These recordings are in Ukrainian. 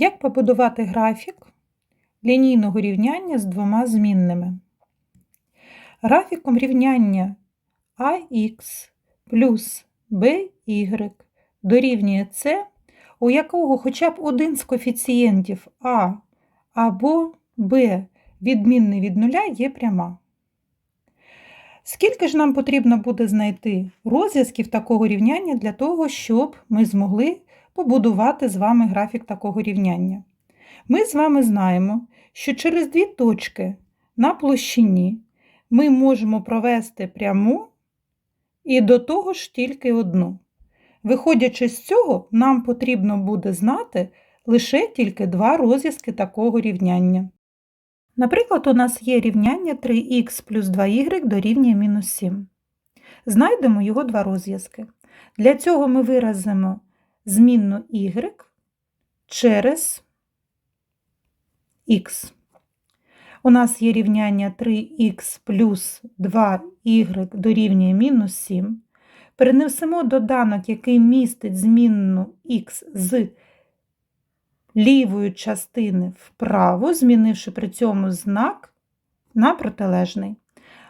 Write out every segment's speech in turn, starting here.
Як побудувати графік лінійного рівняння з двома змінними? Графіком рівняння ax плюс by дорівнює c, у якого хоча б один з коефіцієнтів а або b відмінний від нуля є пряма. Скільки ж нам потрібно буде знайти розв'язків такого рівняння для того, щоб ми змогли побудувати з вами графік такого рівняння? Ми з вами знаємо, що через дві точки на площині ми можемо провести пряму і до того ж тільки одну. Виходячи з цього, нам потрібно буде знати лише тільки два розв'язки такого рівняння. Наприклад, у нас є рівняння 3х плюс 2y дорівнює мінус 7. Знайдемо його два розв'язки. Для цього ми виразимо змінну y через х. У нас є рівняння 3х плюс 2y дорівнює мінус 7. Перенесемо доданок, який містить змінну х з лівої частини вправо, змінивши при цьому знак на протилежний.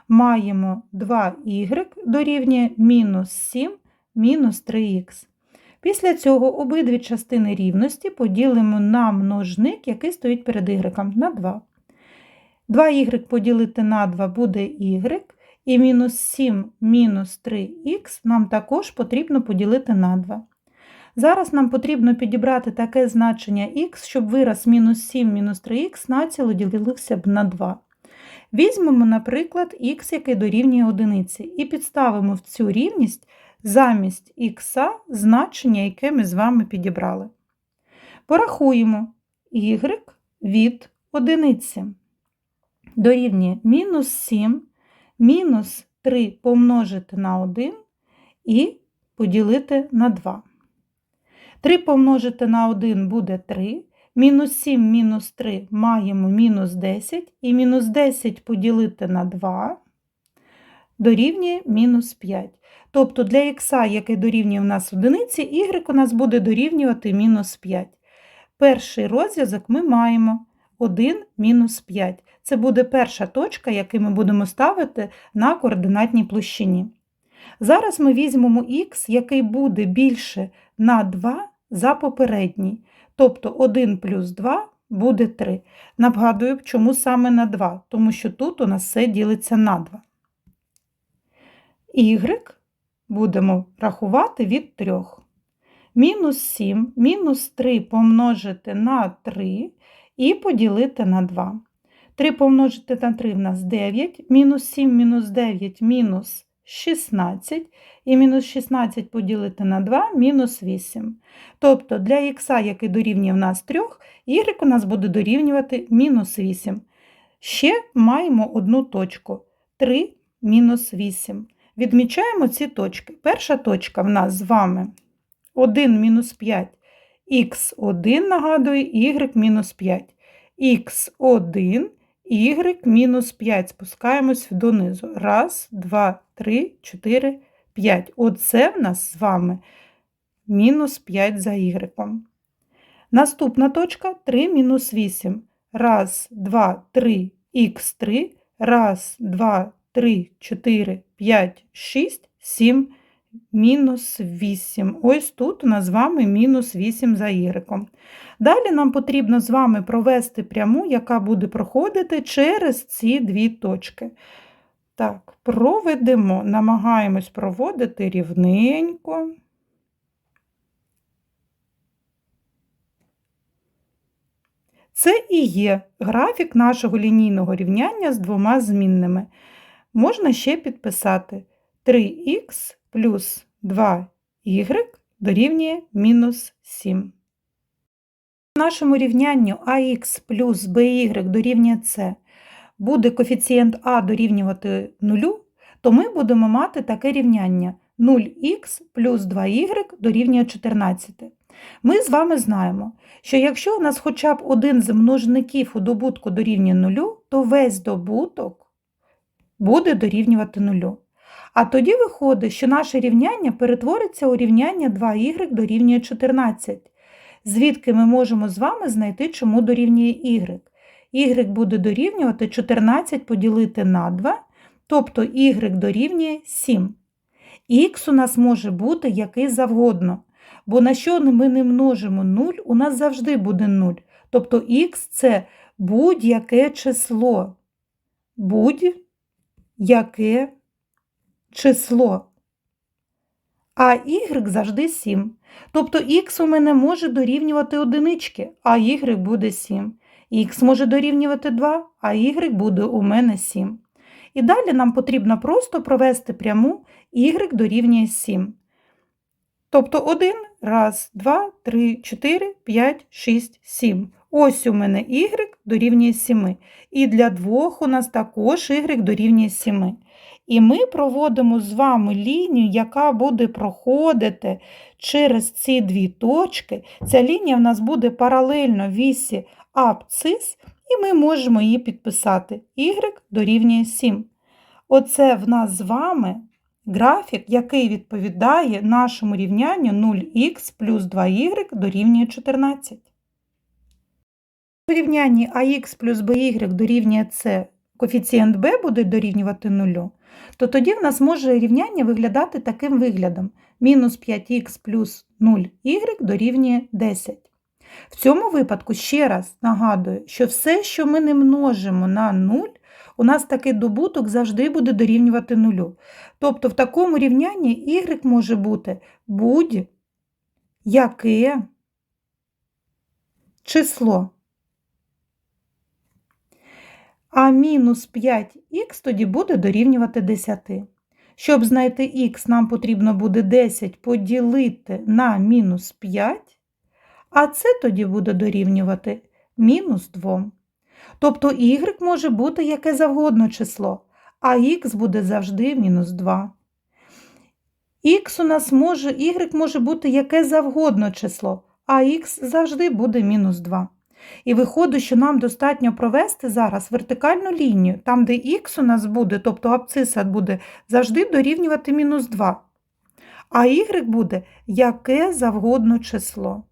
Маємо 2y дорівнює мінус 7 мінус 3х. Після цього обидві частини рівності поділимо на множник, який стоїть перед y, на 2. 2y поділити на 2 буде y, і мінус 7 мінус 3х нам також потрібно поділити на 2. Зараз нам потрібно підібрати таке значення х, щоб вираз мінус 7 мінус 3х націло ділилися б на 2. Візьмемо, наприклад, х, який дорівнює одиниці, і підставимо в цю рівність замість х значення, яке ми з вами підібрали. Порахуємо y від одиниці. Дорівнює мінус 7, мінус 3 помножити на 1 і поділити на 2. 3 помножити на 1 буде 3. Мінус 7 мінус 3 маємо мінус 10, і мінус 10 поділити на 2 дорівнює мінус 5. Тобто для х, який дорівнює в нас одиниці, y у нас буде дорівнювати мінус 5. Перший розв'язок ми маємо 1 мінус 5. Це буде перша точка, яку ми будемо ставити на координатній площині. Зараз ми візьмемо х, який буде більше на 2 за попередній. Тобто 1 плюс 2 буде 3. Нагадую, чому саме на 2, тому що тут у нас все ділиться на 2. Y будемо рахувати від 3. Мінус 7, мінус 3 помножити на 3 і поділити на 2. 3 помножити на 3 в нас 9, мінус 7 мінус 9 мінус 16, і мінус 16 поділити на 2 мінус 8. Тобто для х, який дорівнює в нас 3, y у нас буде дорівнювати мінус 8. Ще маємо одну точку 3 мінус 8. Відмічаємо ці точки. Перша точка в нас з вами 1 мінус 5, х1 нагадує y мінус 5, х1 y мінус 5. Спускаємось донизу. Раз, два, три, чотири, п'ять. Оце в нас з вами мінус 5 за y. Наступна точка 3 мінус 8. Раз, два, три, х3. Раз, два, три, чотири, п'ять, шість, сім, мінус 8. Ось тут у нас з вами мінус 8 за y. Далі нам потрібно з вами провести пряму, яка буде проходити через ці дві точки. Так, проведемо, намагаємось проводити рівненько. Це і є графік нашого лінійного рівняння з двома змінними. Можна ще підписати 3х плюс 2y дорівнює мінус 7. В нашому рівнянню ax плюс by дорівнює c буде коефіцієнт а дорівнювати 0, то ми будемо мати таке рівняння 0х плюс 2y дорівнює 14. Ми з вами знаємо, що якщо у нас хоча б один з множників у добутку дорівнює 0, то весь добуток буде дорівнювати 0. А тоді виходить, що наше рівняння перетвориться у рівняння 2y дорівнює 14. звідки ми можемо з вами знайти, чому дорівнює y. y буде дорівнювати 14 поділити на 2, тобто y дорівнює 7. Х у нас може бути який завгодно, бо на що ми не множимо 0, у нас завжди буде 0. Тобто х це будь-яке число. Будь-яке число. А y завжди 7. Тобто х у мене може дорівнювати одинички, а y буде 7. Х може дорівнювати 2, а y буде у мене 7. І далі нам потрібно просто провести пряму y дорівнює 7. Тобто 1, раз, 2, 3, 4, 5, 6, 7. Ось у мене y дорівнює 7. І для двох у нас також y дорівнює 7. І ми проводимо з вами лінію, яка буде проходити через ці дві точки. Ця лінія в нас буде паралельно вісі абцис, і ми можемо її підписати. y дорівнює 7. Оце в нас з вами графік, який відповідає нашому рівнянню 0х плюс 2y дорівнює 14. У рівнянні ax плюс by дорівнює c, коефіцієнт b буде дорівнювати 0, то тоді в нас може рівняння виглядати таким виглядом. Мінус 5х плюс 0y дорівнює 10. В цьому випадку ще раз нагадую, що все, що ми не множимо на 0, у нас такий добуток завжди буде дорівнювати нулю. Тобто в такому рівнянні y може бути будь-яке число. А мінус 5х тоді буде дорівнювати 10. Щоб знайти х, нам потрібно буде 10 поділити на мінус 5, а це тоді буде дорівнювати мінус 2. Тобто y може бути яке завгодно число, а х буде завжди мінус 2. Х у нас може, y може бути яке завгодно число, а х завжди буде мінус 2. І виходить, що нам достатньо провести зараз вертикальну лінію, там, де х у нас буде, тобто абцисат буде завжди дорівнювати мінус 2. А y буде яке завгодно число.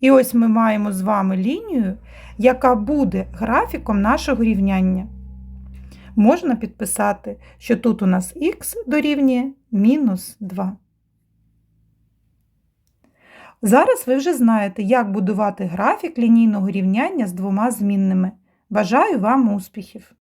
І ось ми маємо з вами лінію, яка буде графіком нашого рівняння. Можна підписати, що тут у нас х дорівнює мінус 2. Зараз ви вже знаєте, як будувати графік лінійного рівняння з двома змінними. Бажаю вам успіхів!